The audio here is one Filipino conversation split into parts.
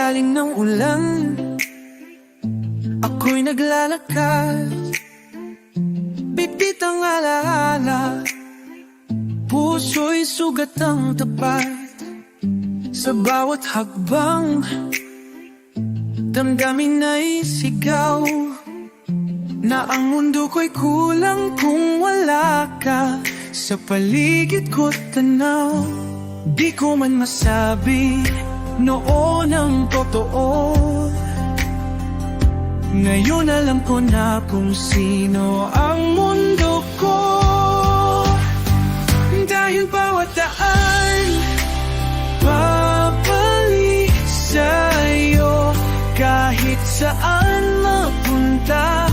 galing ng ulan Ako'y naglalakad. Bitbit ang alaala Puso'y sugat ang tapat. Sa bawat hakbang Damdamin ay sigaw. Na ang mundo ko'y kulang kung wala ka. Sa paligid ko tanaw Di ko man masabi Noon ang totoo. Ngayon alam ko na kung sino ang mundo ko. Dahil bawat daan Babalik sa'yo. Kahit saan mapunta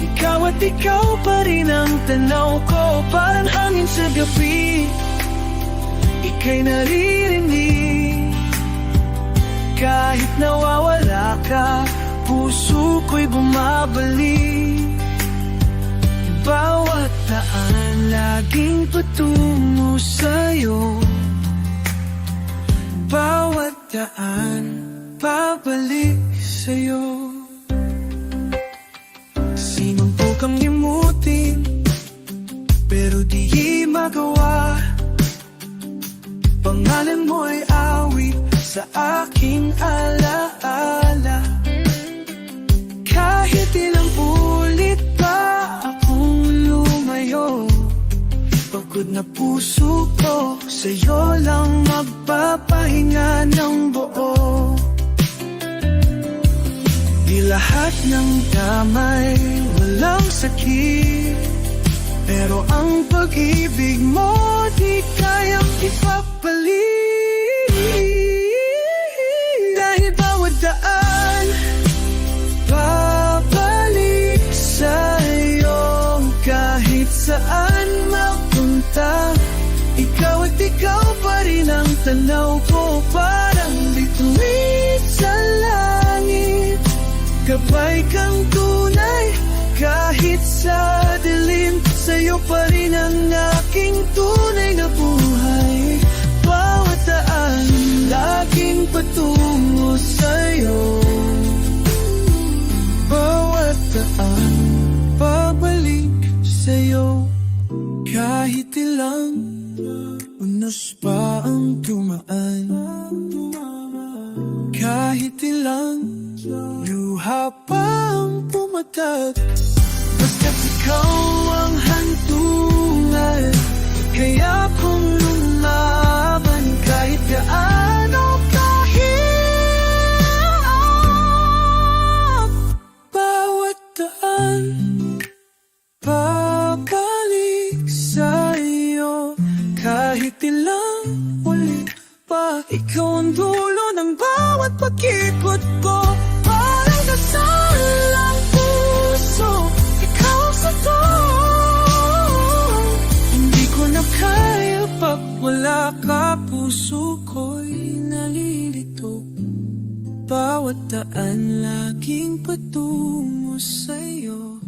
Ikaw at ikaw pa rin ang tanaw ko. Parang hangin sa gabi Ika'y naririnig Puso ko'y bumabalik. Bawat daan Laging patungo sa'yo. Bawat daan Pabalik sa'yo. Sinumpok kang limutin Pero di magawa? Pangalan mo'y awit sa aking alaala na puso ko Sa'yo lang magpapahinga ng buo. Di lahat ng damay walang sakit. Pero ang pag-ibig mo di kayang ipapalit. Dahil bawat daan tanaw ko Parang bituin sa langit. Gabay kang tunay Kahit sa dilim Sa'yo pa rin ang aking tunay na buhay. Bawat daan Laging patungo sa'yo. Bawat daan Pabalik sa'yo. Kahit ilang Unos pa ang tumaan Kahit ilang Luha pa ang pumatat Basta't ikaw ang hantungan Kaya kung lumaban Kahit gaano kahirap Bawat daan Babalik Kahit ilang ulit pa Ikaw ang dulo ng bawat pag-ikot ko. Parang dasal ang puso. Ikaw sa to Hindi ko na kaya pag wala ka Puso ko'y nalilito. Bawat daan laging patungo sa'yo.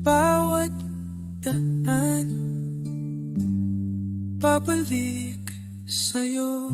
Bawat daan. Babalik sa'yo